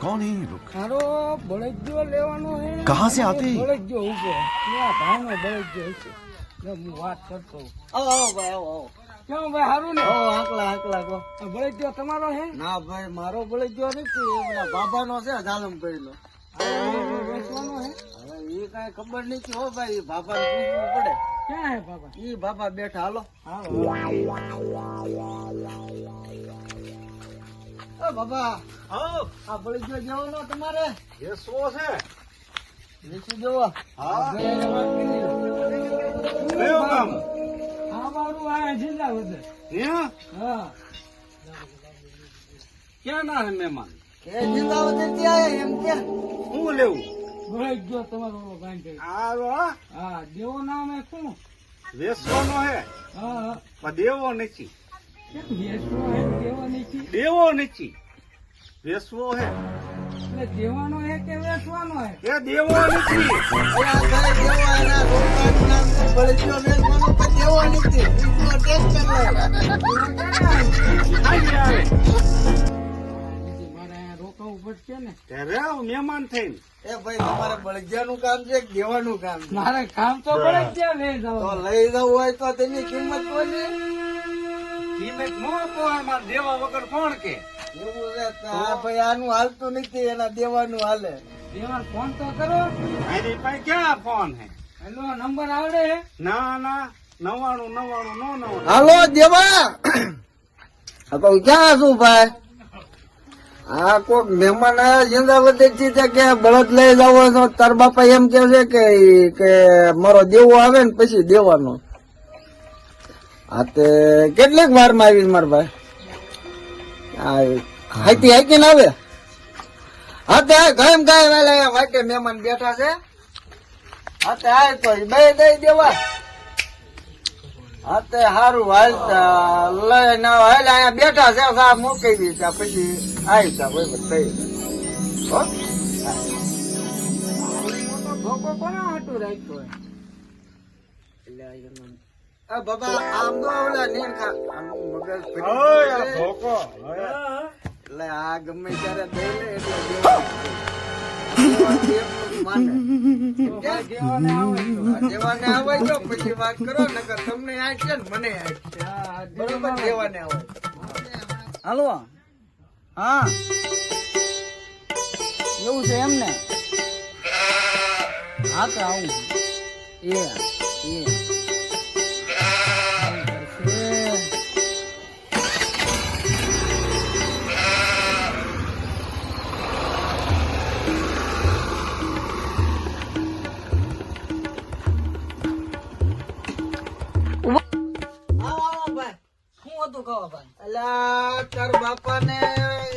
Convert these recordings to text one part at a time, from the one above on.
कौन है ये लोग મારો બળદજો લેવાનો હે કહાં સે આતે હે? બળદજો ઉભો ને આ ભાઈનો બળદજો હશે ને હું વાત કરતો હોઉં. આવો આવો ભાઈ આવો આવો કેમ ભાઈ હારું ને આવો આકલા આકલા કહો આ બળદજો તમારો હે ના ભાઈ મારો બળદિયો નથી એ પેલા બાબાનો છે જાલમ કરેલો આ વેચવાનો હે હવે એ કાંઈ ખબર નથી હો ભાઈ બાબાને પૂછવું પડે ક્યાં હે બાબા ઈ બાબા બેઠા હાલો ઓ બાબા હા. આપણે જો જવાનો તમારે? એ છે? હા. ક્યાં ના હે મહેમાન? કે જિલ્લા ત્યાં એમ કે? હું લેવું? ભરાઈ ગયો તમારો ગાંઠે. આ હા. દેવો નામ એ શું? વેસવાનો હે હા. પણ દેવો નથી. દેવો નથી વેસવો હે. દેવાનો હે કે વેચવાનો હે? એ દેવો નથી દેવો નથી રોકાવું પડશે ને ત્યારે આવ મહેમાન થઈને. એ ભાઈ તમારે બળદિયાનું કામ છે કે દેવાનું કામ છે? મારે કામ તો ત્યાં લઈ તો લઈ જવું હોય તો તેની કિંમત કોની કિંમત નો કોઈ મારે દેવા વગર કોણ કે? એવું છે આ ભાઈ આનું હાલતું નથી એના દેવાનું હાલે. દેવા ફોન તો કરો. મારી પાસે ક્યાં ફોન હે? હેલો નંબર આવડે ના ના નવાણું નવાણું નો નવાણું હાલો દેવા! હા તો ક્યાં છું ભાઈ? આ કોક મહેમાન આવ્યા જિંદાબાદથી કે બળદ લઈ જવો છો તાર બાપા એમ કે છે કે કે મારો દેવો આવે ને પછી દેવાનો. હા તે કેટલીક વાર આવી મારા ભાઈ? આ હાઈતી હાઈકી ને આવે? હા તે કાયમ ગાય વેલા વાટે મહેમાન બેઠા છે. હા તે આય તો બે દઈ દેવા. હા તે હારું હાલ લઈ ના હાલ અહીંયા બેઠા છે સા મૂકી દી ત્યાં પછી આવી તા કોઈ થઈ હો? ધોકો કોના હાટું રાખ્યો એટલે આ બાબા આમ તો ઓલા નીણ ખા. આમ મગજ ફરી ઓય આ જાય. એટલે આ ગમે ત્યારે દઈ લે એટલે હા, બરોબર દેવાને આવે. હાલો. હા. એવું છે એમ ને? હા તો આવું. એ એ. શું હતું ભાઈ. અલા તાર બાપા ને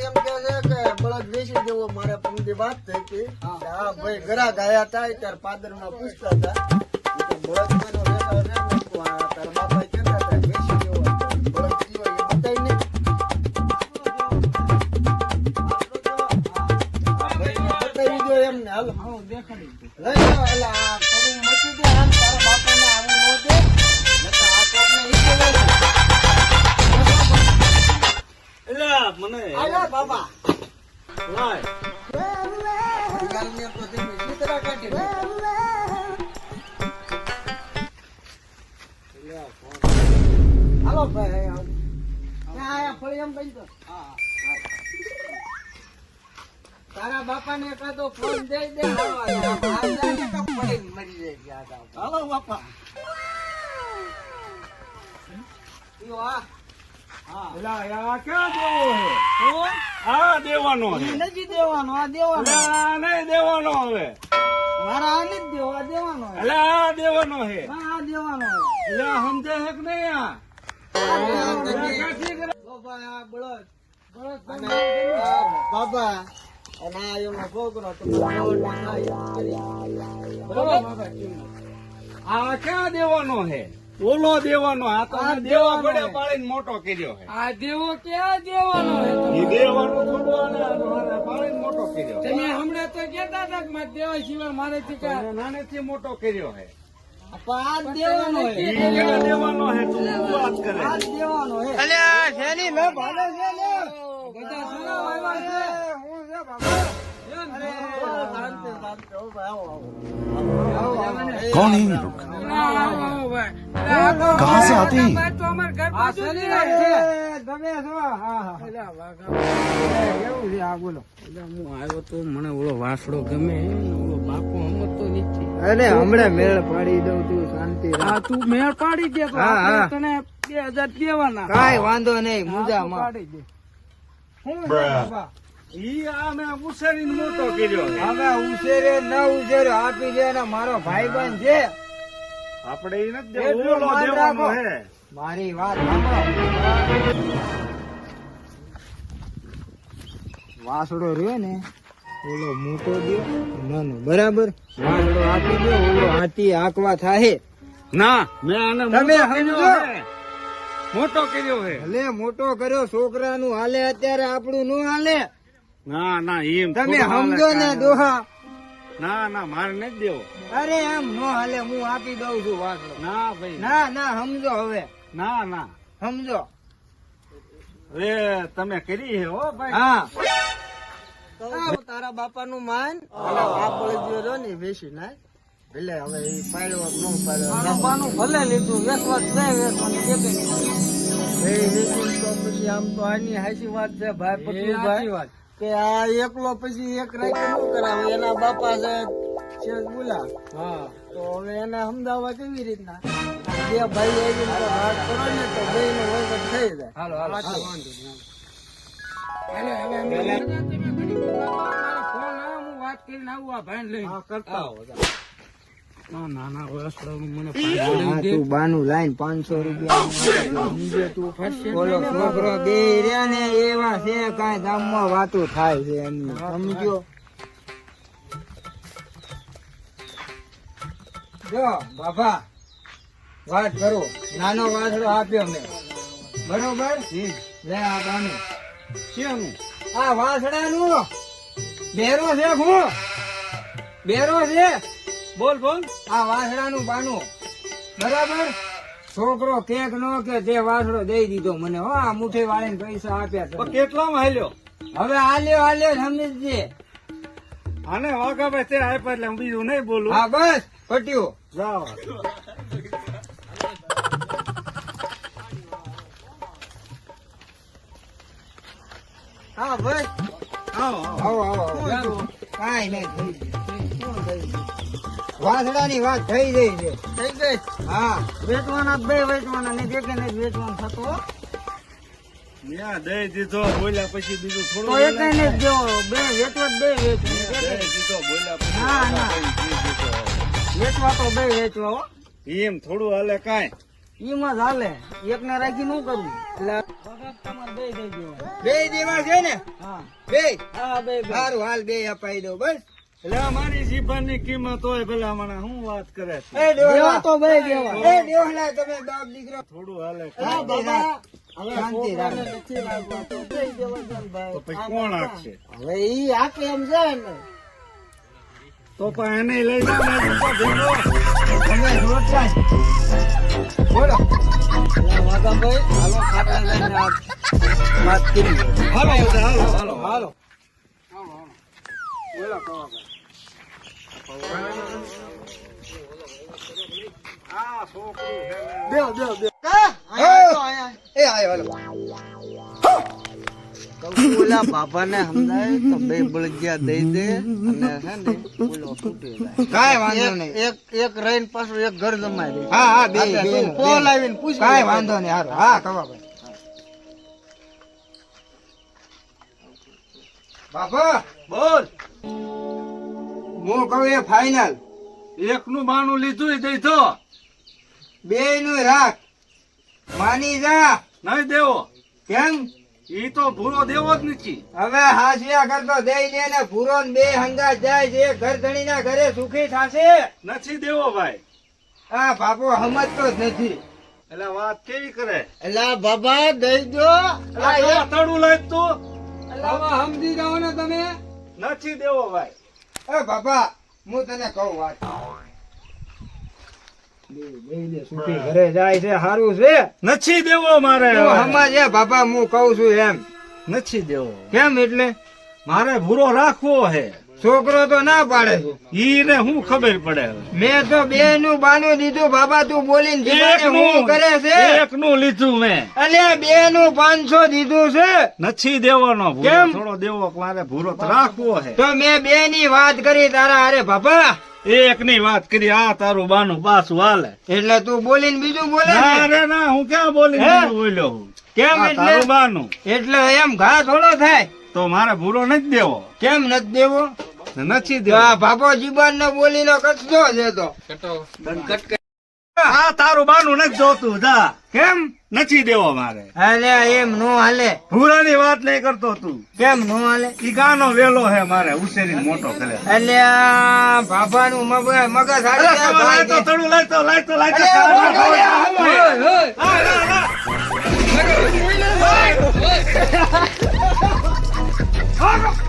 એમ કે છે કે બળદ વેચી દેવો મારે પંક્તિ વાત થઈ હતી. કે હા ભાઈ ઘરા ગયા હતા તાર પાદરમાં પૂછતા હતા. બળદ કોઈનો વેચાયો છે? મેં કીધું, હા, તાર બાપા કહેતા હતા વેચી દેવો બળદ કયો એ બતાવી ને એમને હાલો. હા દેખાડી લઈ જાઓ એટલે આ મચી દે. મને આલા બાબા. લાય. ગાલને તો તેની ચિત્રા કાઢી હાલો ભાઈ આયા. ફળી એમ બની તો. તારા બાપાને કાં તો ફોન દઈ દે મરી જાય હાલો બાપા. એટલે આ ક્યાં દેવો હે આ દેવાનો હે નથી દેવાનો આ દેવાનો. આ નહીં દેવાનો હવે. મારા આ નથી દેવો આ દેવાનો હે. એટલે આ દેવાનો હે હા આ દેવાનો હે. એટલે સમજે છે કે નહીં આ? બાબા અને આ છોકરો? આ ક્યાં દેવાનો હે ઓલો દેવાનો આ તો દેવા પડે હે. પાડીને મોટો કર્યો હે. આ દેવો ક્યાં દેવાનો હે દેવાનો થોડો આને મારે મોટો કર્યો તમે હમણાં તો કેતા હતા કે મારે દેવા સિવાય મારેથી કાંઈ- નાનેથી મોટો કર્યો હે. દેવાનો હે. દેવાનો હે દેવાનો બધા સુના આવ્યા છે. कौन है ये लोग कहाँ से आते हैं આ શનિવાર છે. તમે છો? હા, હા. એ, એવું છે, હા, બોલો. હું આવ્યો તો મને ઓલો વાસડો ગમે ને ઓલો બાપુ સમજતો નથી અરે હમણાં મેળ પાડી દઉં તું શાંતિ રાખ. હા તું મેળ પાડી દે તો હા, હા. આપણે તને બે હજાર દેવાના કાંઈ વાંધો નહીં મુજામાં પાડી દે શું છે બાબા? ઈ આ મેં ઉછેરીને મોટો કર્યો. હવે ઉછેરે ન ઉછેરે આપી દે ને મારો ભાઈબંધ છે. આપણે ઈ નથી ઓલો દેવાનો હે. મારી વાત સાંભળો. વાસડો રહ્યો ને ઓલો મોટો દ્યો નાનો. બરાબર? વાસડો આપી દો ઓલો હાથી આકવા થાય ના મેં આને તમે મોટો કર્યો સમજો? હે. મોટો કર્યો હે. ભલે મોટો કર્યો છોકરાનું હાલે અત્યારે આપણું નું હાલે. ના ના એમ તમે સમજો ને દોહા. ના ના મારે નથી દેવો. અરે એમ ન હાલે હું આપી દઉં છું વાસડો ના ભાઈ. ના ના સમજો હવે. ના ના. સમજો હવે તમે કરી હે હો ભાઈ. હા. તારા બાપા નું માન અને બાપ રહ્યો ને વેચી નાખ. એટલે હવે એ પાડ્યો કે ન પાડ્યો બાપાનું ભલે લીધું વેસવા છે વેસવાની કે એ વેચીને તો પછી આમ તો આની હાચી વાત છે ભાઈ પટલુભાઈ કે આ એકલો પછી એક રાખે શું કરાવે એના બાપા છે બોલા. હા. તો હવે એને સમજાવવા કેવી રીતના? બે ભાઈ આવીને તો વાત કરો ને તો બે નો વહીવટ થઈ જાય. હાલો હાલો હાલો, હવે ફોન આવે હું વાત કરીને આવું આ ભાઈ લઈને. હા, કરતા હો ના ના ના વાસડો મને હા, તું બાનું લાઈન પાંચસો રૂપિયા તું ઓલો છોકરો બે રહ્યા ને એવા છે કાંઈ ગામમાં વાતો થાય છે એમની સમજો જો બાબા વાત કરો. નાનો વાસડો આપ્યો મેં. બરોબર? લે આ બાનું. શેનું? આ વાસડાનું બેરો છે હું બેરો છે. બોલ બોલ. આ વાસડાનું બાનું. બરાબર? છોકરો કેક નો કે તે વાસડો દઈ દીધો મને. હો આ મુઠ્ઠી વાળીને પૈસા આપ્યા તો તમે. કેટલામાં હાલ્યો? હવે હાલ્યો હાલ્યો સમજજે. આને વાઘા ભાઈ તે આપ્યા એટલે હું બીજું નહીં બોલું. હા બસ પટ્યું. જાઓ. હા ભાઈ આવો આવો. આવો આવો. આવો કાંઈ નહીં થઈ ગયું? વાસડાની વાત થઈ ગઈ છે. થઈ ગઈ? હા. વેચવાના બે વેચવાના ને દેખે નહીં વેચવાનું થતો હો. ત્યાં દઈ દીધો બોલ્યા પછી બીજું તો એક ને જ બે વેચવા તો બે વેચવા. દઈ દીધો બોલ્યા પછી ના, ના. વેચવા તો બે વેચવા હો. એમ થોડું હાલે કાંઈ. એમાં જ હાલે. એક ને રાખી નું કરવું. એટલે બે દેવા છે ને? હા. બે. હા બે બે. સારું હાલ બે અપાઈ દો બસ. એટલે આ મારી જીભાની કિંમત હોય ભલા મને શું વાત કરે એ દેવા તો બે દેવા. એ ડોહલા તમે બાપ દીકરો. થોડું હાલે. હા બાબા હવે શાંતિ રાખ. તો કોણ આપશે? હવે ઈ આપે એમ છે ને. તો પણ એને લઈ ભેગો. તમે રોટલા બોલો. વાઘાભાઈ હાલો ખાટલા લઈને વાત કરી. હાલો બધા હાલો. હાલો હાલો. આ છોકરું છે ને. બેહો બેહો બેહો કા અહીંયા આવો, અહીંયા એ આયો હાલો કહું ઓલા બાપાને સમજાય તો બે બળગિયા દઈ દે અને છે ને ઓલો છૂટી જાય કાંઈ વાંધો નહીં એક એક રહીને પાછું એક ઘર જમાઈ દે હા બે આવીને પૂછ કાય વાંધો નહીં હારું હા ભાઈ બાપા બોલ હું કહું એ ફાઈનલ એક નું બાનું લીધું દઈ તો. બે નું રાખ. માની જા. નહીં દેવો. કેમ? ઈ તો ભૂરો દેવો જ નથી. હવે હાસિયા કરતો દઈ દે ને ભૂરો બે હંગા જાય છે ઘર ધણી ના ઘરે સુખી થશે? નથી દેવો ભાઈ. આ બાપુ સમજતો જ નથી. એટલે વાત કેવી કરે? એટલે બાબા દઈ દો. તળું લઈ તું. સમજી જાઓ ને તમે. નથી દેવો ભાઈ. એ બાપા હું તને કહું વાત. ઘરે જાય છે સારું છે. નથી દેવો મારે તું હવે. બાપા હું કહું છું એમ. નથી દેવો. કેમ એટલે? મારે ભૂરો રાખવો હે. છોકરો તો ના પાડે. છે ઈ ને હું ખબર પડે. મેં તો બે નું બાનું દીધું બાબા તું બોલીને જીવાને હું કરે છે? એકનું લીધું મેં. અલે બે નું પાંચસો દીધું છે? નથી દેવાનો કેમ? થોડો દેવો મારે ભૂરો રાખવો છે. તો મેં બે ની વાત કરી તારા અરે બાપા. એક ની વાત કરી આ તારું બાનું પાછું હાલે. એટલે તું બોલીને બીજું બોલે અરે ના હું ક્યાં બોલી હે? બોલ્યો હું? કેમ એટલે? બાનું. એટલે એમ ઘા થોડો થાય. તો મારે ભૂરો નથી દેવો. કેમ નથી દેવો? નથી દેવા. બાપો જીબાન નો બોલીનો કચરો છે તો હા. તારું બાનું નથી જોતું જા. કેમ? નથી દેવો મારે. હાલે એમ નો હાલે. હુરાની વાત નહીં કરતો તું. કેમ નો હાલે? ઈ ગાનો વેલો હે મારે ઉછેરીને મોટો કરે. એટલે આ બાપાનું મગજ મગજ હાલે લાઈતો લાયતો થડું. હા, હા, હા.